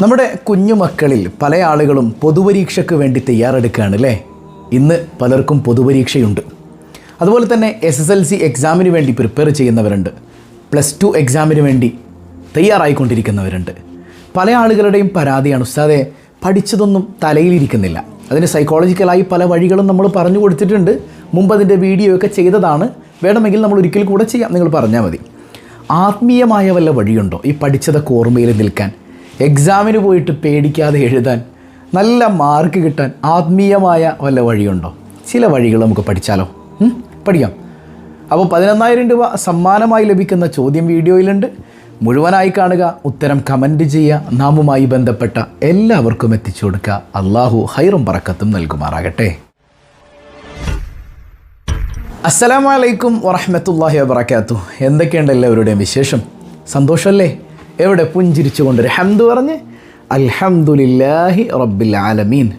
നമ്മുടെ കുഞ്ഞുമക്കളിൽ പല ആളുകളും പൊതുപരീക്ഷയ്ക്ക് വേണ്ടി തയ്യാറെടുക്കുകയാണ് അല്ലേ? ഇന്ന് പലർക്കും പൊതുപരീക്ഷയുണ്ട്. അതുപോലെ തന്നെ എസ് എസ് എൽ സി എക്സാമിന് വേണ്ടി പ്രിപ്പയർ ചെയ്യുന്നവരുണ്ട്. പ്ലസ് ടു എക്സാമിന് വേണ്ടി തയ്യാറായിക്കൊണ്ടിരിക്കുന്നവരുണ്ട്. പല ആളുകളുടെയും പരാതിയാണ് ഉസ്താദെ പഠിച്ചതൊന്നും തലയിലിരിക്കുന്നില്ല. അതിന് സൈക്കോളജിക്കലായി പല വഴികളും നമ്മൾ പറഞ്ഞു കൊടുത്തിട്ടുണ്ട്. മുമ്പ് അതിന്റെ വീഡിയോ ഒക്കെ ചെയ്തതാണ്. വേണമെങ്കിൽ നമ്മൾ ഒരിക്കൽ കൂടെ ചെയ്യാം നിങ്ങൾ പറഞ്ഞാൽ മതി. ആത്മീയമായ വല്ല വഴിയുണ്ടോ ഈ പഠിച്ചതൊക്കെ ഓർമ്മയിൽ നിൽക്കാൻ? എക്സാമിന് പോയിട്ട് പേടിക്കാതെ എഴുതാൻ നല്ല മാർക്ക് കിട്ടാൻ ആത്മീയമായ വല്ല വഴിയുണ്ടോ? ചില വഴികൾ നമുക്ക് പഠിച്ചാലോ? പഠിക്കാം. അപ്പോൾ പതിനൊന്നായിരം രൂപ സമ്മാനമായി ലഭിക്കുന്ന ചോദ്യം വീഡിയോയിലുണ്ട്. മുഴുവനായി കാണുക ഉത്തരം കമന്റ് ചെയ്യുക നാമുമായി ബന്ധപ്പെട്ട എല്ലാവർക്കും എത്തിച്ചു കൊടുക്കുക. അള്ളാഹു ഹൈറും പറക്കത്തും നൽകുമാറാകട്ടെ. അസ്സലാമലൈക്കും വറഹമത്തല്ലാഹി വാബർക്കാത്തു എന്തൊക്കെയുണ്ട് എല്ലാവരുടെയും വിശേഷം? സന്തോഷമല്ലേ? എവിടെ പുഞ്ചിരിച്ചുകൊണ്ട് ഹംദ് പറഞ്ഞ് അൽഹംദുലില്ലാഹി റബ്ബിൽ ആലമീൻ.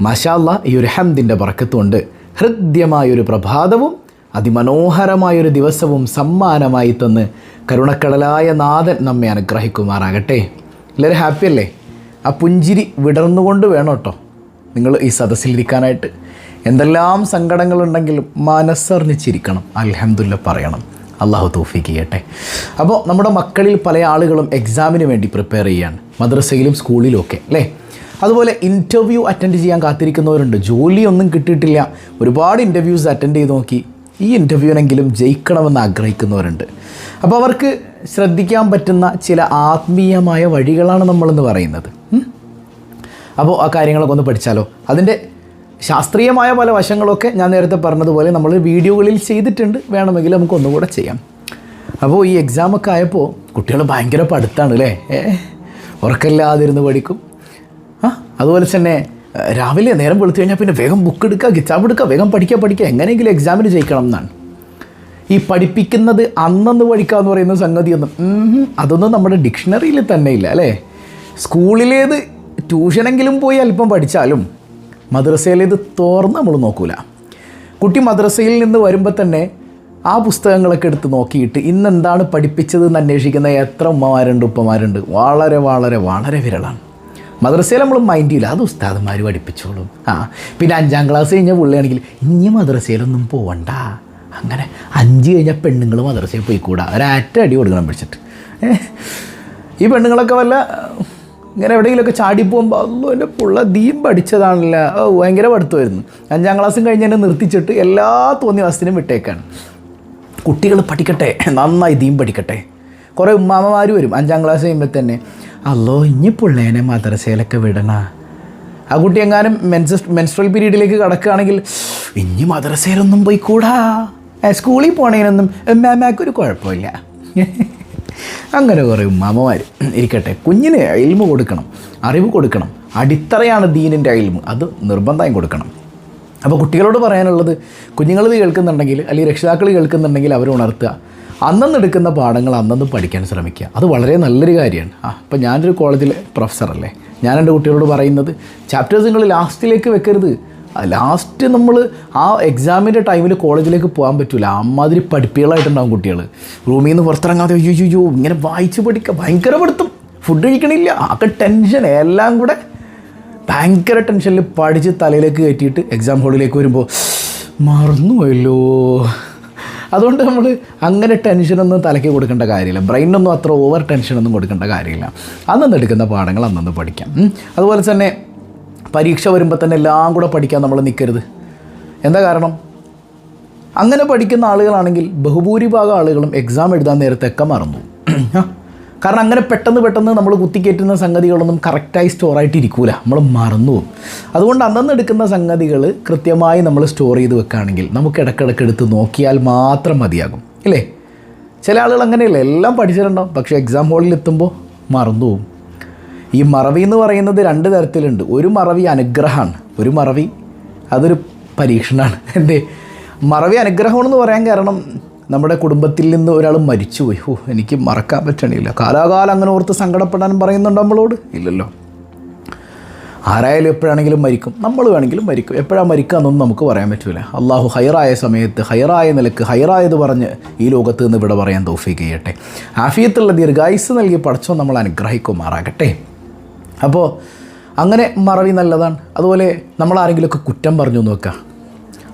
മാഷാല്ല ഈ ഒരു ഹംദിന്റെ പറക്കത്തുകൊണ്ട് ഹൃദ്യമായൊരു പ്രഭാതവും അതിമനോഹരമായൊരു ദിവസവും സമ്മാനമായി തന്ന് കരുണക്കടലായ നാഥൻ നമ്മെ അനുഗ്രഹിക്കുമാറാകട്ടെ. എല്ലാവരും ഹാപ്പി അല്ലേ? ആ പുഞ്ചിരി വിടർന്നുകൊണ്ട് വേണം കേട്ടോ. നിങ്ങൾ ഈ സദസ്സിലിരിക്കാനായിട്ട്. എന്തെല്ലാം സങ്കടങ്ങളുണ്ടെങ്കിലും മനസ്സറിഞ്ഞ് ചിരിക്കണം പറയണം. അള്ളാഹു തോഫിക്ക് ചെയ്യട്ടെ. അപ്പോൾ നമ്മുടെ മക്കളിൽ പല ആളുകളും എക്സാമിന് വേണ്ടി പ്രിപ്പയർ ചെയ്യാണ്. മദ്രസയിലും സ്കൂളിലും ഒക്കെ അല്ലേ? അതുപോലെ ഇന്റർവ്യൂ അറ്റൻഡ് ചെയ്യാൻ കാത്തിരിക്കുന്നവരുണ്ട്. ജോലിയൊന്നും കിട്ടിയിട്ടില്ല. ഒരുപാട് ഇന്റർവ്യൂസ് അറ്റൻഡ് ചെയ്ത് നോക്കി. ഈ ഇന്റർവ്യൂവിനെങ്കിലും ജയിക്കണമെന്ന് ആഗ്രഹിക്കുന്നവരുണ്ട്. അപ്പോൾ അവർക്ക് ശ്രദ്ധിക്കാൻ പറ്റുന്ന ചില ആത്മീയമായ വഴികളാണ് നമ്മളെന്ന് പറയുന്നത്. അപ്പോൾ ആ കാര്യങ്ങളൊക്കെ ഒന്ന് പഠിച്ചാലോ? അതിന്റെ ശാസ്ത്രീയമായ പല വശങ്ങളൊക്കെ ഞാൻ നേരത്തെ പറഞ്ഞതുപോലെ നമ്മൾ വീഡിയോകളിൽ ചെയ്തിട്ടുണ്ട്. വേണമെങ്കിൽ നമുക്ക് ഒന്നുകൂടെ ചെയ്യാം. അപ്പോൾ ഈ എക്സാമൊക്കെ ആയപ്പോൾ കുട്ടികൾ ഭയങ്കര പഠിത്തമാണ് അല്ലേ? ഉറക്കമില്ലാതിരുന്ന് പഠിക്കും. ആ അതുപോലെ തന്നെ രാവിലെ നേരം വെളുത്തു കഴിഞ്ഞാൽ പിന്നെ വേഗം ബുക്ക് എടുക്കുക കിതാബ് എടുക്കുക വേഗം പഠിക്കുക പഠിക്കുക എങ്ങനെയെങ്കിലും എക്സാമിന് ജയിക്കണം എന്നാണ്. ഈ പഠിപ്പിക്കുന്നത് അന്നന്ന് പഠിക്കുക എന്ന് പറയുന്ന സംഗതിയൊന്നും അതൊന്നും നമ്മുടെ ഡിക്ഷണറിയിൽ തന്നെ ഇല്ല അല്ലേ? സ്കൂളിലേത് ട്യൂഷനെങ്കിലും പോയി അല്പം പഠിച്ചാലും മദ്രസയിലേത് തോർന്ന് നമ്മൾ നോക്കൂല. കുട്ടി മദ്രസയിൽ നിന്ന് വരുമ്പോൾ തന്നെ ആ പുസ്തകങ്ങളൊക്കെ എടുത്ത് നോക്കിയിട്ട് ഇന്നെന്താണ് പഠിപ്പിച്ചത് എന്ന് അന്വേഷിക്കുന്ന എത്ര ഉമ്മമാരുണ്ട് ഉപ്പമാരുണ്ട്. വളരെ വളരെ വളരെ വിരളാണ്. മദ്രസയിൽ നമ്മൾ മൈൻഡ് ചെയ്യില്ല അത് ഉസ്താദന്മാർ പഠിപ്പിച്ചോളും. ആ പിന്നെ അഞ്ചാം ക്ലാസ് കഴിഞ്ഞ പുള്ളിയാണെങ്കിൽ ഇനി മദ്രസയിലൊന്നും പോവണ്ട. അങ്ങനെ അഞ്ച് കഴിഞ്ഞാൽ പെണ്ണുങ്ങൾ മദ്രസയിൽ പോയിക്കൂടാ. ഒരറ്റ അടി കൊടുക്കണം പിടിച്ചിട്ട്. ഈ പെണ്ണുങ്ങളൊക്കെ വല്ല ഇങ്ങനെ എവിടെയെങ്കിലുമൊക്കെ ചാടിപ്പോകുമ്പോൾ അല്ലോ എന്റെ പുള്ള ദീം പഠിച്ചതാണല്ല ഭയങ്കര പഠിത്തമായിരുന്നു അഞ്ചാം ക്ലാസ്സും കഴിഞ്ഞ് എന്നെ നിർത്തിച്ചിട്ട് എല്ലാ തോന്നിവാസത്തിനും വിട്ടേക്കാണ്. കുട്ടികൾ പഠിക്കട്ടെ നന്നായി ദീം പഠിക്കട്ടെ കുറേ ഉമ്മാമ്മമാർ വരും അഞ്ചാം ക്ലാസ് കഴിയുമ്പോൾ തന്നെ. അല്ലോ ഇനി പിള്ളേനെ മദ്രസയിലൊക്കെ വിടണ. ആ കുട്ടി എങ്ങാനും മെൻസ് മെൻസ്ട്രൽ പീരീഡിലേക്ക് കടക്കുകയാണെങ്കിൽ ഇനി മദ്രസയിലൊന്നും പോയിക്കൂടാ. സ്കൂളിൽ പോണേനൊന്നും മാമാക്കൊരു കുഴപ്പമില്ല. അങ്ങനെ കുറേ ഉമ്മാമ്മമാർ ഇരിക്കട്ടെ. കുഞ്ഞിന് അയിൽമ കൊടുക്കണം. അറിവ് കൊടുക്കണം. അടിത്തറയാണ് ദീനിന്റെ അയിൽമ അത് നിർബന്ധമായും കൊടുക്കണം. അപ്പോൾ കുട്ടികളോട് പറയാനുള്ളത് കുഞ്ഞുങ്ങൾ ഇത് കേൾക്കുന്നുണ്ടെങ്കിൽ അല്ലെങ്കിൽ രക്ഷിതാക്കൾ കേൾക്കുന്നുണ്ടെങ്കിൽ അവർ ഉണർത്തുക. എടുക്കുന്ന പാഠങ്ങൾ അന്നന്ന് പഠിക്കാൻ ശ്രമിക്കുക. അത് വളരെ നല്ലൊരു കാര്യമാണ്. ആ ഇപ്പം ഞാനൊരു കോളേജിലെ പ്രൊഫസറല്ലേ ഞാൻ എന്റെ കുട്ടികളോട് പറയുന്നത് ചാപ്റ്റേഴ്സ് നിങ്ങൾ ലാസ്റ്റിലേക്ക് വെക്കരുത്. ലാസ്റ്റ് നമ്മൾ ആ എക്സാമിന്റെ ടൈമിൽ കോളേജിലേക്ക് പോകാൻ പറ്റില്ല അമ്മാതിരി പഠിപ്പികളായിട്ടുണ്ടാകും കുട്ടികൾ റൂമിൽ നിന്ന് പുറത്തിറങ്ങാതെ അയ്യോ അയ്യോ ഇങ്ങനെ വായിച്ച് പഠിക്കുക ഭയങ്കര പഠിത്തം. ഫുഡ് കഴിക്കണില്ല. ആകെ ടെൻഷൻ എല്ലാം കൂടെ ഭയങ്കര ടെൻഷനിൽ പഠിച്ച് തലയിലേക്ക് കയറ്റിയിട്ട് എക്സാം ഹോളിലേക്ക് വരുമ്പോൾ മറന്നുപോയല്ലോ. അതുകൊണ്ട് നമ്മൾ അങ്ങനെ ടെൻഷനൊന്നും തലയ്ക്ക് കൊടുക്കേണ്ട കാര്യമില്ല. ബ്രെയിനൊന്നും അത്ര ഓവർ ടെൻഷനൊന്നും കൊടുക്കേണ്ട കാര്യമില്ല. അന്നന്ന് എടുക്കുന്ന പാഠങ്ങൾ അന്നന്ന് പഠിക്കാം. അതുപോലെ തന്നെ പരീക്ഷ വരുമ്പോൾ തന്നെ എല്ലാം കൂടെ പഠിക്കാൻ നമ്മൾ നിൽക്കരുത് എന്താ കാരണം? അങ്ങനെ പഠിക്കുന്ന ആളുകളാണെങ്കിൽ ബഹുഭൂരിഭാഗം ആളുകളും എക്സാം എഴുതാൻ നേരത്തൊക്കെ മറന്നു. കാരണം അങ്ങനെ പെട്ടെന്ന് പെട്ടെന്ന് നമ്മൾ കുത്തിക്കയറ്റുന്ന സംഗതികളൊന്നും കറക്റ്റായി സ്റ്റോറായിട്ട് ഇരിക്കൂല നമ്മൾ മറന്നു പോകും. അതുകൊണ്ട് അന്നന്ന് എടുക്കുന്ന സംഗതികൾ കൃത്യമായി നമ്മൾ സ്റ്റോർ ചെയ്ത് വെക്കുകയാണെങ്കിൽ നമുക്ക് ഇടയ്ക്കിടയ്ക്ക് എടുത്ത് നോക്കിയാൽ മാത്രം മതിയാകും. ഇല്ലേ? ചില ആളുകൾ അങ്ങനെയല്ല. എല്ലാം പഠിച്ചിട്ടുണ്ടാവും. പക്ഷേ എക്സാം ഹോളിൽ എത്തുമ്പോൾ മറന്നു പോകും. ഈ മറവി എന്ന് പറയുന്നത് രണ്ട് തരത്തിലുണ്ട്. ഒരു മറവി അനുഗ്രഹമാണ്. ഒരു മറവി അതൊരു പരീക്ഷണമാണ്. എന്തേ? മറവി അനുഗ്രഹമാണെന്ന് പറയാൻ കാരണം നമ്മുടെ കുടുംബത്തിൽ നിന്ന് ഒരാൾ മരിച്ചുപോയി. ഓ എനിക്ക് മറക്കാൻ പറ്റണില്ല. കാലാകാലം അങ്ങനെ ഓർത്ത് സങ്കടപ്പെടാൻ പറയുന്നുണ്ടോ നമ്മളോട്? ഇല്ലല്ലോ. ആരായാലും എപ്പോഴാണെങ്കിലും മരിക്കും. നമ്മൾ വേണമെങ്കിലും മരിക്കും. എപ്പോഴാണ് മരിക്കുക എന്നൊന്നും നമുക്ക് പറയാൻ പറ്റില്ല അള്ളാഹു ഹൈറായ സമയത്ത് ഹൈറായ നിലയ്ക്ക് ഹൈറായത് പറഞ്ഞ് ഈ ലോകത്ത് നിന്ന് ഇവിടെ പറയാൻ തോഫീക്ക് ചെയ്യട്ടെ. ആഫിയത്തുള്ള ദീർഘായുസ് നൽകി പഠിച്ചോ നമ്മൾ അനുഗ്രഹിക്കുമാറാകട്ടെ. അപ്പോൾ അങ്ങനെ മറവി നല്ലതാണ്. അതുപോലെ നമ്മൾ ആരെങ്കിലുമൊക്കെ കുറ്റം പറഞ്ഞു നോക്കുക.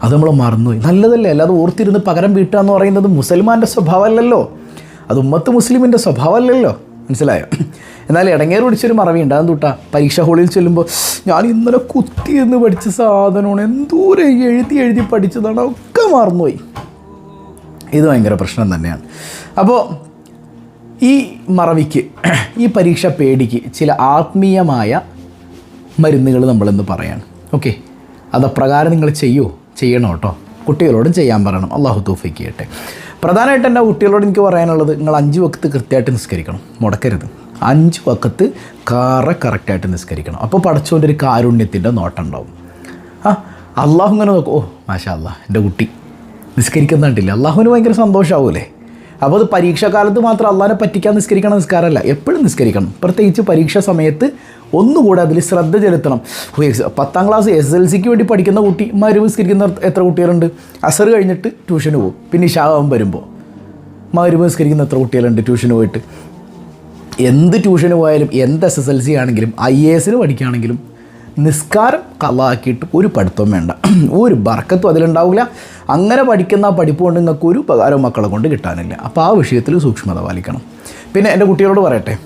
അത് നമ്മൾ മറന്നുപോയി. നല്ലതല്ലേ? അല്ലാതെ ഓർത്തിരുന്ന് പകരം വീട്ടുക എന്ന് പറയുന്നത് മുസൽമാന്റെ സ്വഭാവമല്ലല്ലോ. അത് ഉമ്മത്ത് മുസ്ലിമിന്റെ സ്വഭാവമല്ലല്ലോ. മനസ്സിലായോ? എന്നാൽ ഇടങ്ങേറ് പിടിച്ചൊരു മറവി ഉണ്ടാകും തൊട്ടാ. പരീക്ഷ ഹോളിൽ ചെല്ലുമ്പോൾ ഞാൻ ഇന്നലെ കുത്തി എന്ന് പഠിച്ച സാധനമാണ്. എന്തോരം എഴുതി എഴുതി പഠിച്ചതാണ്. ഒക്കെ മറന്നുപോയി. ഇത് ഭയങ്കര പ്രശ്നം തന്നെയാണ്. അപ്പോൾ ഈ മറവിക്ക് ഈ പരീക്ഷ പേടിക്ക് ചില ആത്മീയമായ മരുന്നുകൾ നമ്മളിന്ന് പറയാണ്. ഓക്കെ? അതപ്രകാരം നിങ്ങൾ ചെയ്യൂ. ചെയ്യണം കേട്ടോ. കുട്ടികളോടും ചെയ്യാൻ പറയണം. അള്ളാഹു തൂഫിക്ക് ചെയ്യട്ടെ പ്രധാനമായിട്ട് എന്റെ കുട്ടികളോട് എനിക്ക് പറയാനുള്ളത് നിങ്ങൾ അഞ്ച് വക്കത്ത് കൃത്യമായിട്ട് നിസ്കരിക്കണം. മുടക്കരുത്. അഞ്ച് വക്കത്ത് കാറ കറക്റ്റായിട്ട് നിസ്കരിക്കണം. അപ്പോൾ പഠിച്ചുകൊണ്ട് ഒരു കാരുണ്യത്തിന്റെ നോട്ടം ഉണ്ടാവും ആ അള്ളാഹു ഇങ്ങനെ നോക്കും. ഓ മാഷാ അള്ളാഹ് എന്റെ കുട്ടി നിസ്കരിക്കുന്നുണ്ടില്ല? അള്ളാഹുവിന് ഭയങ്കര സന്തോഷമാവൂലേ? അപ്പോൾ അത് പരീക്ഷാകാലത്ത് മാത്രം അള്ളാനെ പറ്റിക്കാൻ നിസ്കരിക്കണം നിസ്കാരമല്ല എപ്പോഴും നിസ്കരിക്കണം. പ്രത്യേകിച്ച് പരീക്ഷാ സമയത്ത് ഒന്നുകൂടെ അതിൽ ശ്രദ്ധ ചെലുത്തണം. പത്താം ക്ലാസ് എസ് എൽ സിക്ക് വേണ്ടി പഠിക്കുന്ന കുട്ടി മരുവ് നിസ്കരിക്കുന്ന എത്ര കുട്ടികളുണ്ട്? അസർ കഴിഞ്ഞിട്ട് ട്യൂഷന് പോകും പിന്നെ ഇഷാവാൻ വരുമ്പോൾ മരുവ് നിസ്കരിക്കുന്ന എത്ര കുട്ടികളുണ്ട് ട്യൂഷന് പോയിട്ട്? എന്ത് ട്യൂഷന് പോയാലും എന്ത് എസ് എസ് എൽ സി ആണെങ്കിലും ഐ എ എസിന് പഠിക്കുകയാണെങ്കിലും നിസ്കാരം കള്ളാക്കിയിട്ട് ഒരു പഠിത്തവും വേണ്ട. ഒരു ബർക്കത്തും അതിലുണ്ടാവില്ല. അങ്ങനെ പഠിക്കുന്ന ആ പഠിപ്പ് കൊണ്ട് നിങ്ങൾക്ക് ഒരു ഉപകാരവും മക്കളെ കൊണ്ട് കിട്ടാനില്ല. അപ്പോൾ ആ വിഷയത്തിൽ സൂക്ഷ്മത പാലിക്കണം. പിന്നെ എന്റെ കുട്ടികളോട് പറയട്ടെ.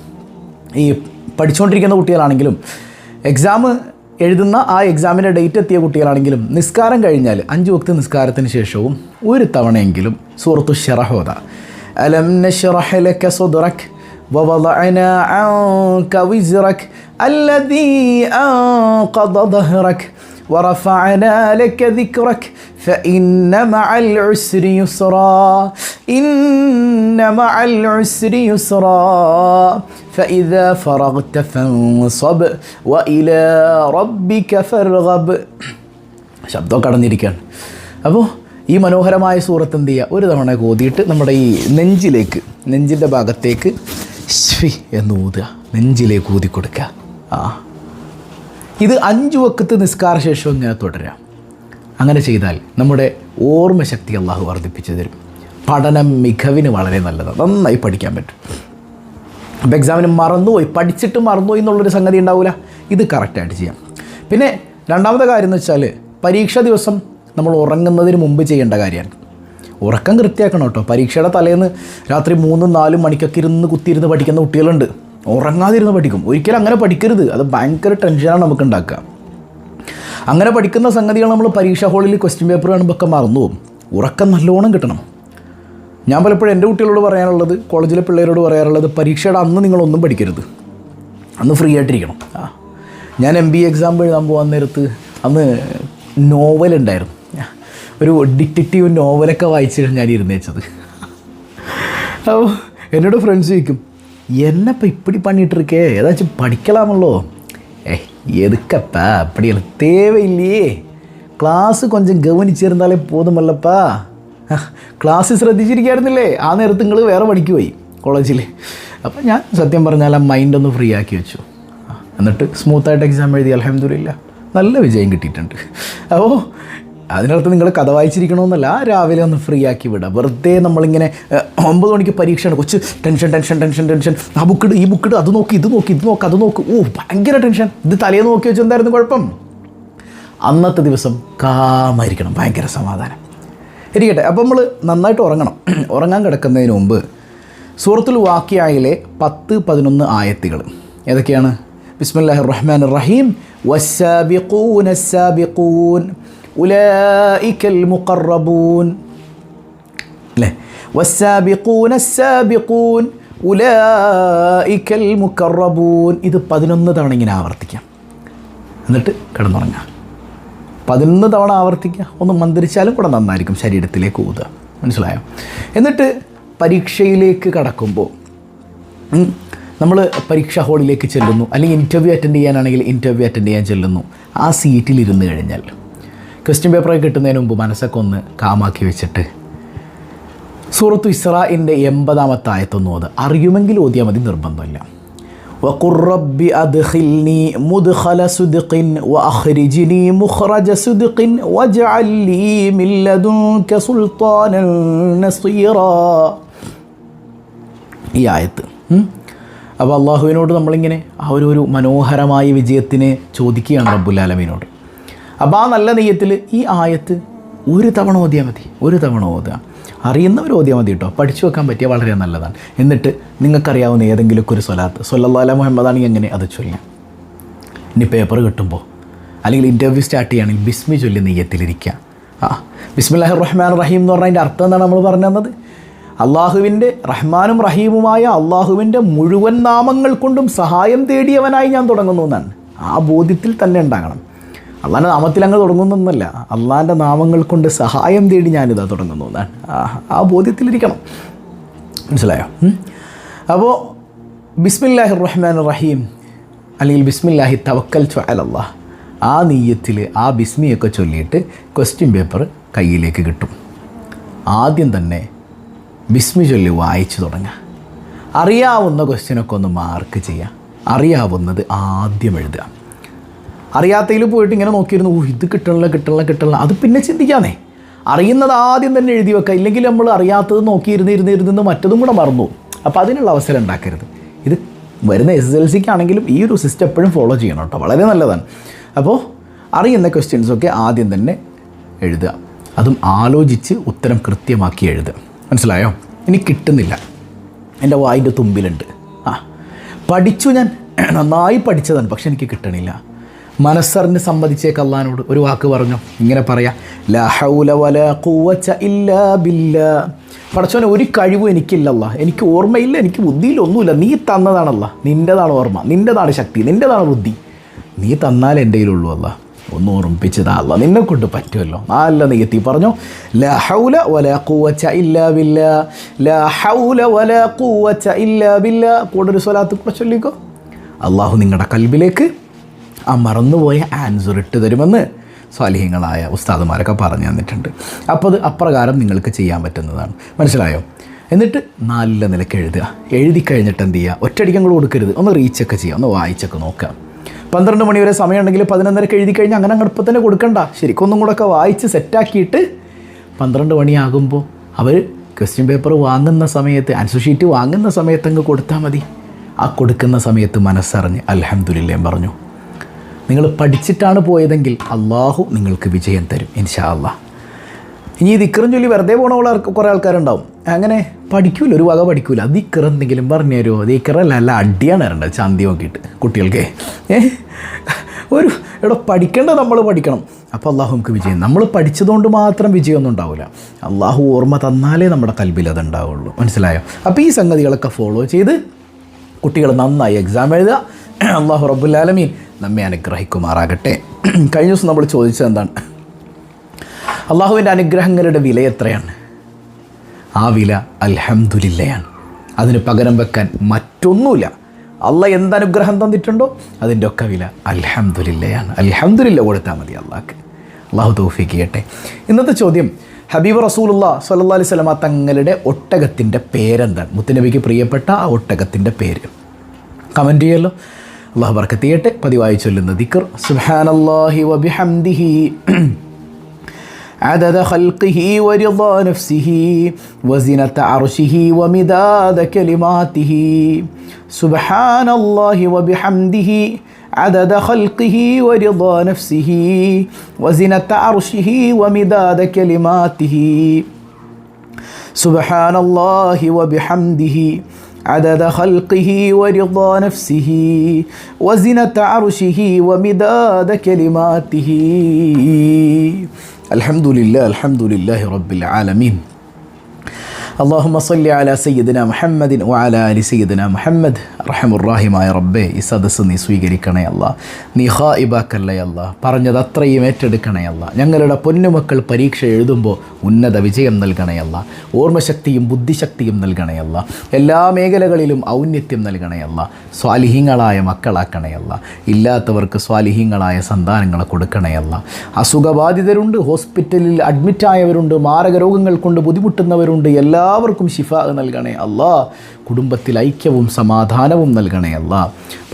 ഈ പഠിച്ചുകൊണ്ടിരിക്കുന്ന കുട്ടികളാണെങ്കിലും എക്സാം എഴുതുന്ന ആ എക്സാമിന്റെ ഡേറ്റ് എത്തിയ കുട്ടികളാണെങ്കിലും നിസ്കാരം കഴിഞ്ഞാൽ അഞ്ച് വക്ത് നിസ്കാരത്തിന് ശേഷവും ഒരു തവണയെങ്കിലും സൂറത്തു ഷെറഹോദ അലം നഷ്റഹ് ലക സദ്റക് ووضعنا عنك وزرك الذي أنقض ظهرك ورفعنا لك ذكرك فإن مع العسر يسرا إن مع العسر يسرا فإذا فرغت فانصب وإلى ربك فارغب ശബ്ദം കടന്നിരിക്കുകയാണ് അപ്പോൾ ഈ മനോഹരമായ സൂറത്ത് എന്ത് ചെയ്യുക ഒരു തവണ കോതിയിട്ട് നമ്മുടെ ഈ നെഞ്ചിലേക്ക് നെഞ്ചിൻ്റെ ഭാഗത്തേക്ക് ശ്വി എന്ന് ഊതുക. നെഞ്ചിലേക്ക് ഊതി കൊടുക്കുക. ആ. ഇത് അഞ്ചു വക്കത്ത് നിസ്കാര ശേഷം ഇങ്ങനെ തുടരാം അങ്ങനെ ചെയ്താൽ നമ്മുടെ ഓർമ്മശക്തി അള്ളാഹു വർദ്ധിപ്പിച്ചു തരും. പഠനം മികവിന് വളരെ നല്ലതാണ്. നന്നായി പഠിക്കാൻ പറ്റും. അപ്പോൾ എക്സാമിന് മറന്നുപോയി. പഠിച്ചിട്ട് മറന്നുപോയി എന്നുള്ളൊരു സംഗതി ഉണ്ടാവില്ല ഇത് കറക്റ്റായിട്ട് ചെയ്യാം. പിന്നെ രണ്ടാമത്തെ കാര്യം എന്ന് വെച്ചാൽ പരീക്ഷാ ദിവസം നമ്മൾ ഉറങ്ങുന്നതിന് മുമ്പ് ചെയ്യേണ്ട കാര്യമാണ്. ഉറക്കം കൃത്യമാക്കണം കേട്ടോ. പരീക്ഷയുടെ തലേന്ന് രാത്രി മൂന്നും നാലും മണിക്കൊക്കെ ഇരുന്ന് കുത്തിയിരുന്ന് പഠിക്കുന്ന കുട്ടികളുണ്ട്. ഉറങ്ങാതിരുന്ന് പഠിക്കും. ഒരിക്കലും അങ്ങനെ പഠിക്കരുത്. അത് ഭയങ്കര ടെൻഷനാണ് നമുക്ക് ഉണ്ടാക്കുക. അങ്ങനെ പഠിക്കുന്ന സംഗതികൾ നമ്മൾ പരീക്ഷാ ഹാളിൽ ക്വസ്റ്റ്യൻ പേപ്പർ കാണുമ്പോൾ ഒക്കെ മറന്നു പോകും. ഉറക്കം നല്ലോണം കിട്ടണം. ഞാൻ പലപ്പോഴും എന്റെ കുട്ടികളോട് പറയാനുള്ളത് കോളേജിലെ പിള്ളേരോട് പറയാറുള്ളത് പരീക്ഷയുടെ അന്ന് നിങ്ങളൊന്നും പഠിക്കരുത്. അന്ന് ഫ്രീ ആയിട്ടിരിക്കണം. ഞാൻ എം ബി എക്സാം എഴുതാൻ പോകാൻ നേരത്ത് അന്ന് നോവൽ ഉണ്ടായിരുന്നു. ഒരു ഡിറ്റക്റ്റീവ് നോവലൊക്കെ വായിച്ചിട്ടാണ് ഞാൻ ഇരുന്നേച്ചത്. അപ്പോൾ എന്നോട് ഫ്രണ്ട്സ് ചോദിക്കും എന്നപ്പം ഇപ്പടി പണിയിട്ടിരിക്കേ? ഏതാച്ചും പഠിക്കലാമല്ലോ ഏ എതുക്കപ്പാ? അപ്പടി തേവയില്ലേ ക്ലാസ് കൊഞ്ചം ഗവനിച്ചിരുന്നാലേ പോതുമല്ലപ്പാ ക്ലാസ് ശ്രദ്ധിച്ചിരിക്കായിരുന്നില്ലേ? ആ നേരത്ത് നിങ്ങൾ വേറെ പണിക്ക് പോയി കോളേജിൽ അപ്പം ഞാൻ സത്യം പറഞ്ഞാൽ ആ മൈൻഡ് ഒന്ന് ഫ്രീ ആക്കി വെച്ചു. എന്നിട്ട് സ്മൂത്തായിട്ട് എക്സാം എഴുതി അലഹമ്മദില്ല നല്ല വിജയം കിട്ടിയിട്ടുണ്ട്. അപ്പോൾ അതിനർത്ഥം നിങ്ങൾ കഥ വായിച്ചിരിക്കണമെന്നല്ല രാവിലെ ഒന്ന് ഫ്രീ ആക്കി വിടുക വെറുതെ നമ്മളിങ്ങനെ ഒമ്പത് മണിക്ക് പരീക്ഷയാണ്. കൊച്ച് ടെൻഷൻ ടെൻഷൻ ടെൻഷൻ ടെൻഷൻ ആ ബുക്കിട് ഈ ബുക്കിട് അത് നോക്കി ഇത് നോക്കി ഇത് നോക്ക് അത് നോക്ക്. ഓ ഭയങ്കര ടെൻഷൻ ഇത് തലേ നോക്കി വെച്ച് എന്തായിരുന്നു കുഴപ്പം? അന്നത്തെ ദിവസം കാമായിരിക്കണം. ഭയങ്കര സമാധാനം. ഇരിക്കട്ടെ അപ്പോൾ നമ്മൾ നന്നായിട്ട് ഉറങ്ങണം. ഉറങ്ങാൻ കിടക്കുന്നതിന് മുമ്പ് സൂറത്തുൽ വാക്കിയായിലെ പത്ത് പതിനൊന്ന് ആയത്തികൾ ഏതൊക്കെയാണ്? ബിസ്മില്ലാഹി റഹ്മാൻ റഹീം. വസ്സാബിഖൂന ഉലൈക്കൽ മുഖറബൂൻ അല്ലേ? വസ്സാബിഖൂൻ അസ്സാബിഖൂൻ. ഉലൈക്കൽ ഇത് പതിനൊന്ന് തവണ ഇങ്ങനെ ആവർത്തിക്കാം. എന്നിട്ട് കിടന്നുറങ്ങാം. പതിനൊന്ന് തവണ ആവർത്തിക്കുക. ഒന്ന് മന്ത്രിച്ചാലും കൂടെ നന്നായിരിക്കും ശരീരത്തിലേക്ക് ഊതുക. മനസ്സിലായോ? എന്നിട്ട് പരീക്ഷയിലേക്ക് കടക്കുമ്പോൾ നമ്മൾ പരീക്ഷാ ഹാളിലേക്ക് ചെല്ലുന്നു. അല്ലെങ്കിൽ ഇന്റർവ്യൂ അറ്റൻഡ് ചെയ്യാനാണെങ്കിൽ ഇന്റർവ്യൂ അറ്റൻഡ് ചെയ്യാൻ ചെല്ലുന്നു. ആ സീറ്റിൽ ഇരുന്ന് കഴിഞ്ഞാൽ. ക്വസ്റ്റ്യൻ പേപ്പറൊക്കെ കിട്ടുന്നതിന് മുമ്പ് മനസ്സൊക്കെ ഒന്ന് കാമാക്കി വെച്ചിട്ട് സൂറത്തു ഇസ്രായിൻ്റെ എൺപതാമത്തെ ആയത്തൊന്നും അത് അറിയുമെങ്കിൽ ഓതിയാൽ മതി നിർബന്ധമില്ല وقل رب أدخلني مدخل صدق وأخرجني مخرج صدق واجعل لي من لدنك سلطانا نصيرا ഈ ആയത്ത് ഉം. അപ്പോൾ അള്ളാഹുവിനോട് നമ്മളിങ്ങനെ ആ ഒരു ഒരു മനോഹരമായ വിജയത്തിന് ചോദിക്കുകയാണ് റബ്ബുല്ലാലമീനോട് അപ്പോൾ ആ നല്ല നെയ്യത്തിൽ ഈ ആയത്ത് ഒരു തവണ ഓതിയാൽ മതി ഒരു തവണ ഓതുക. അറിയുന്നവർ ഓതിയാൽ മതി കേട്ടോ. പഠിച്ചു വെക്കാൻ പറ്റിയ വളരെ നല്ലതാണ്. എന്നിട്ട് നിങ്ങൾക്കറിയാവുന്ന ഏതെങ്കിലുമൊക്കെ ഒരു സ്വലാത്ത്. സൊല്ലാ മുഹമ്മദാണെങ്കിൽ എങ്ങനെ അത് ചൊല്ലാം ഇനി പേപ്പർ കിട്ടുമ്പോൾ അല്ലെങ്കിൽ ഇന്റർവ്യൂ സ്റ്റാർട്ട് ചെയ്യുകയാണെങ്കിൽ ബിസ്മി ചൊല്ലി നെയ്യത്തിലിരിക്കുക. ആ ബിസ്മില്ലാഹി റഹ്മാൻ റഹീം എന്ന് പറഞ്ഞാൽ അതിന്റെ അർത്ഥം എന്താണ് നമ്മൾ പറഞ്ഞു തന്നത്? അള്ളാഹുവിന്റെ റഹ്മാനും റഹീമുമായ അള്ളാഹുവിന്റെ മുഴുവൻ നാമങ്ങൾ കൊണ്ടും സഹായം തേടിയവനായി ഞാൻ തുടങ്ങുന്നു എന്നാണ്. ആ ബോധ്യത്തിൽ തന്നെ ഉണ്ടാകണം. അള്ളാന്റെ നാമത്തിൽ അങ്ങ് തുടങ്ങുന്നൊന്നല്ല അള്ളാന്റെ നാമങ്ങൾ കൊണ്ട് സഹായം തേടി ഞാനിതാ തുടങ്ങുന്നു. എന്നാണ് ആ ബോധ്യത്തിലിരിക്കണം. മനസ്സിലായോ? അപ്പോൾ ബിസ്മില്ലാഹി റഹ്മാൻ റഹീം അല്ലെങ്കിൽ ബിസ്മില്ലാഹി തവക്കൽ അലല്ലാ ആ നീയത്തിൽ ആ ബിസ്മിയൊക്കെ ചൊല്ലിയിട്ട് ക്വസ്റ്റ്യൻ പേപ്പർ കയ്യിലേക്ക് കിട്ടും. ആദ്യം തന്നെ ബിസ്മി ചൊല്ലി വായിച്ചു തുടങ്ങുക അറിയാവുന്ന ക്വസ്റ്റ്യനൊക്കെ ഒന്ന് മാർക്ക് ചെയ്യുക. അറിയാവുന്നത് ആദ്യം എഴുതുക. അറിയാത്തതിൽ പോയിട്ട് ഇങ്ങനെ നോക്കിയിരുന്നു. ഓ ഇത് കിട്ടണില്ല കിട്ടണില്ല കിട്ടണില്ല. അത് പിന്നെ ചിന്തിക്കാന്നേ. അറിയുന്നത് ആദ്യം തന്നെ എഴുതി വെക്കുക. ഇല്ലെങ്കിൽ നമ്മൾ അറിയാത്തത് നോക്കിയിരുന്ന് മറ്റതും കൂടെ മറന്നു. അപ്പോൾ അതിനുള്ള അവസരം ഉണ്ടാക്കരുത്. ഇത് വരുന്ന എസ് എൽ സിക്ക് ആണെങ്കിലും ഈ ഒരു സിസ്റ്റം എപ്പോഴും ഫോളോ ചെയ്യണം കേട്ടോ. വളരെ നല്ലതാണ്. അപ്പോൾ അറിയുന്ന ക്വസ്റ്റ്യൻസൊക്കെ ആദ്യം തന്നെ എഴുതുക. അതും ആലോചിച്ച് ഉത്തരം കൃത്യമാക്കി എഴുതുക. മനസ്സിലായോ? ഇനി കിട്ടുന്നില്ല. എന്റെ വായിന്റെ തുമ്പിലുണ്ട്. ആ പഠിച്ചു ഞാൻ. നന്നായി പഠിച്ചതാണ് പക്ഷെ എനിക്ക് കിട്ടണില്ല. മനസ്സറിന് സമ്മതിച്ചേക്ക് അള്ളഹാനോട് ഒരു വാക്ക് പറഞ്ഞു. ഇങ്ങനെ പറയാം പടച്ചോനെ ഒരു കഴിവും എനിക്കില്ലല്ല എനിക്ക് ഓർമ്മയില്ല എനിക്ക് ബുദ്ധിയില്ല ഒന്നുമില്ല. നീ തന്നതാണല്ല നിന്റെതാണ് ഓർമ്മ. നിന്റെതാണ് ശക്തി. നിന്റെതാണ് ബുദ്ധി. നീ തന്നാൽ എന്റെ കയ്യിലുള്ളൂ അല്ല ഒന്ന് ഓർമ്മിപ്പിച്ചതാ അല്ല നിന്നെ കൊണ്ട് പറ്റുമല്ലോ. നല്ല നീയത്തി പറഞ്ഞു ലാ ഹൗല വലാ ഖുവത ഇല്ലാ ബില്ലാ. ലാ ഹൗല വലാ ഖുവത ഇല്ലാ ബില്ലാ. കൂടെ ഒരു സ്വലാത്ത് കൂടെ ചൊല്ലിക്കോ. അള്ളാഹു നിങ്ങളുടെ കൽബിലേക്ക് ആ മറന്നുപോയ ആൻസർ ഇട്ട് തരുമെന്ന് സ്വാലിഹ്യങ്ങളായ ഉസ്താദുമാരൊക്കെ പറഞ്ഞു തന്നിട്ടുണ്ട്. അപ്പോൾ അത് അപ്രകാരം നിങ്ങൾക്ക് ചെയ്യാൻ പറ്റുന്നതാണ്. മനസ്സിലായോ? എന്നിട്ട് നല്ല നിലയ്ക്ക് എഴുതുക. എഴുതി കഴിഞ്ഞിട്ട് എന്ത് ചെയ്യുക? ഒറ്റയടിക്കും കൂടെ കൊടുക്കരുത്. ഒന്ന് റീച്ചൊക്കെ ചെയ്യുക. ഒന്ന് വായിച്ചൊക്കെ നോക്കുക. പന്ത്രണ്ട് മണി വരെ സമയം ഉണ്ടെങ്കിൽ പതിനൊന്നരക്ക് എഴുതി കഴിഞ്ഞാൽ അങ്ങനെ അങ്ങ് തന്നെ കൊടുക്കണ്ട. ശരിക്കും ഒന്നും കൂടെ ഒക്കെ വായിച്ച് സെറ്റാക്കിയിട്ട് പന്ത്രണ്ട് മണിയാകുമ്പോൾ അവർ ക്വസ്റ്റ്യൻ പേപ്പർ വാങ്ങുന്ന സമയത്ത് ആൻസർ ഷീറ്റ് വാങ്ങുന്ന സമയത്ത് അങ്ങ് കൊടുത്താൽ മതി. ആ കൊടുക്കുന്ന സമയത്ത് മനസ്സറിഞ്ഞ് അൽഹംദുലില്ലേം പറഞ്ഞു. നിങ്ങൾ പഠിച്ചിട്ടാണ് പോയതെങ്കിൽ അള്ളാഹു നിങ്ങൾക്ക് വിജയം തരും ഇൻഷാ അള്ളാഹ് ഇനി ഈ ദിക്കറും ചൊല്ലി വെറുതെ പോണ കുറേ ആൾക്കാരുണ്ടാവും. അങ്ങനെ പഠിക്കൂല ഒരു വക പഠിക്കൂല. ദിക്കർ എന്തെങ്കിലും പറഞ്ഞു തരുമോ ദിക്കറല്ല അല്ല അടിയാണ് വരേണ്ടത് ചന്തി നോക്കിയിട്ട് കുട്ടികൾക്ക്. ഒരു ഇവിടെ പഠിക്കേണ്ടത് നമ്മൾ പഠിക്കണം. അപ്പോൾ അള്ളാഹു നമുക്ക് വിജയം. നമ്മൾ പഠിച്ചതുകൊണ്ട് മാത്രം വിജയമൊന്നും ഉണ്ടാവില്ല അള്ളാഹു ഓർമ്മ തന്നാലേ നമ്മുടെ കൽബിൽ അത് ഉണ്ടാവുള്ളൂ മനസ്സിലായോ? അപ്പോൾ ഈ സംഗതികളൊക്കെ ഫോളോ ചെയ്ത് കുട്ടികൾ നന്നായി എക്സാം എഴുതുക. അള്ളാഹു റബ്ബുല്ലാലമീൻ നമ്മെ അനുഗ്രഹിക്കുമാറാകട്ടെ. കഴിഞ്ഞ ദിവസം നമ്മൾ ചോദിച്ചത് എന്താണ്? അള്ളാഹുവിന്റെ അനുഗ്രഹങ്ങളുടെ വില എത്രയാണ്? ആ വില അൽഹംദുലില്ലയാണ് അതിന് പകരം വെക്കാൻ മറ്റൊന്നുമില്ല. അള്ള എന്തനുഗ്രഹം തന്നിട്ടുണ്ടോ? അതിന്റെ ഒക്കെ വില അൽഹംദുലില്ലയാണ് അൽഹംദുലില്ല കൊടുത്താൽ മതി അള്ളാഹ്ക്ക്. അള്ളാഹു തോഫിക്ക് ചെയ്യട്ടെ. ഇന്നത്തെ ചോദ്യം ഹബീബ് റസൂലുള്ള സല്ലാ അലൈഹി സ്വലമ തങ്ങളുടെ ഒട്ടകത്തിന്റെ പേരെന്താണ്? മുത്തനബിക്ക് പ്രിയപ്പെട്ട ആ ഒട്ടകത്തിന്റെ പേര്. കമന്റ് ചെയ്യല്ലോ. അള്ളാഹു ബർക്കത്ത് ചെയ്യട്ടെ പതിവായി ചൊല്ലുന്ന ദിക്കർ സുബ്ഹാനല്ലാഹി വബിഹംദിഹി عدد خلقه ورضا نفسه وزنة عرشه ومداد كلماته سبحان الله وبحمده عدد خلقه ورضا نفسه وزنة عرشه ومداد كلماته سبحان الله وبحمده عدد خلقه ورضا نفسه وزنة عرشه ومداد كلماته. الحمد لله الحمد لله رب العالمين. اللهم صل على سيدنا محمد وعلى آل سيدنا محمد. റഹമുറാഹിമായ റബ്ബേ ഈ സദസ്സ് നീ സ്വീകരിക്കണേ അല്ല. നീ ഹാ അല്ല. പറഞ്ഞത് അത്രയും ഏറ്റെടുക്കണേ അല്ല. ഞങ്ങളുടെ പൊന്നുമക്കൾ പരീക്ഷ എഴുതുമ്പോൾ ഉന്നത വിജയം നൽകണേ ഓർമ്മശക്തിയും ബുദ്ധിശക്തിയും നൽകണേ എല്ലാ മേഖലകളിലും ഔന്നത്യം നൽകണേ അല്ല. സ്വാലിഹീങ്ങളായ മക്കളാക്കണേ ഇല്ലാത്തവർക്ക് സ്വാലിഹീങ്ങളായ സന്താനങ്ങളെ കൊടുക്കണേ അല്ല. അസുഖബാധിതരുണ്ട് ഹോസ്പിറ്റലിൽ അഡ്മിറ്റായവരുണ്ട് മാരക രോഗങ്ങൾ കൊണ്ട് ബുദ്ധിമുട്ടുന്നവരുണ്ട്. എല്ലാവർക്കും ശിഫ നൽകണേ അല്ലാ. കുടുംബത്തിൽ ഐക്യവും സമാധാനവും നൽകണയല്ല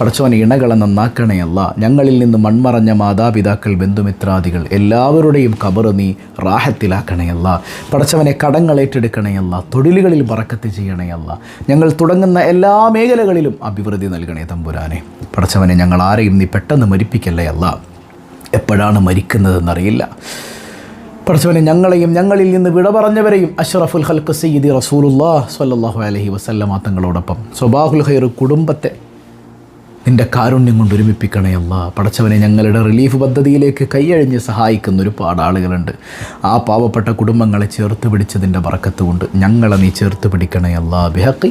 പടച്ചവൻ ഇണകളെ നന്നാക്കണയല്ല ഞങ്ങളിൽ നിന്ന് മൺമറഞ്ഞ മാതാപിതാക്കൾ ബന്ധുമിത്രാദികൾ എല്ലാവരുടെയും കബറ് നീ റാഹത്തിലാക്കണയല്ല പടച്ചവനെ കടങ്ങൾ ഏറ്റെടുക്കണയല്ല തൊഴിലുകളിൽ പറക്കത്ത് ചെയ്യണയല്ല ഞങ്ങൾ തുടങ്ങുന്ന എല്ലാ മേഖലകളിലും അഭിവൃദ്ധി നൽകണേ തമ്പുരാനെ. പടച്ചവനെ ഞങ്ങൾ ആരെയും നീ പെട്ടെന്ന് മരിപ്പിക്കല്ലേ അല്ല. എപ്പോഴാണ് മരിക്കുന്നതെന്നറിയില്ല. പടച്ചവനെ ഞങ്ങളെയും ഞങ്ങളിൽ നിന്ന് വിട പറഞ്ഞവരെയും അഷ്റഫുൽ ഹൽക്ക് സയ്യിദി റസൂലുല്ലാ സല്ലാഹു അലഹി വസല്ലമ തങ്ങളോടൊപ്പം. സ്വബാഹുൽ ഖൈർ കുടുംബത്തെ നിന്റെ കാരുണ്യം കൊണ്ട് ഒരുമിപ്പിക്കണേ അല്ല. പടച്ചവനെ ഞങ്ങളുടെ റിലീഫ് പദ്ധതിയിലേക്ക് കൈയഴിഞ്ഞ് സഹായിക്കുന്ന ഒരുപാട് ആളുകളുണ്ട് ആ പാവപ്പെട്ട കുടുംബങ്ങളെ ചേർത്ത് പിടിച്ചതിന്റെ കൊണ്ട് ഞങ്ങളെ നീ ചേർത്ത് പിടിക്കണേ അല്ല. ബിഹക്കി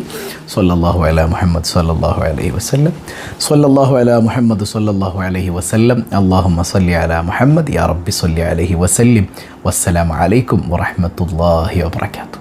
സൊല്ലാഹു അല മുഹമ്മദ് സൊല്ലാഹു അലൈഹി വസ്ല്ലം. സൊല്ലാഹു അല മുഹമ്മദ് സൊല്ലാഹു അലൈഹി വസല്ലം. അള്ളാഹു സല്ലി അല മുഹമ്മദ്. യാ റബ്ബി സല്ലി അലൈഹി വസല്ലിം. വസ്സലാം അലൈക്കും വറഹമത്തല്ലാഹി വബറകാതുഹു.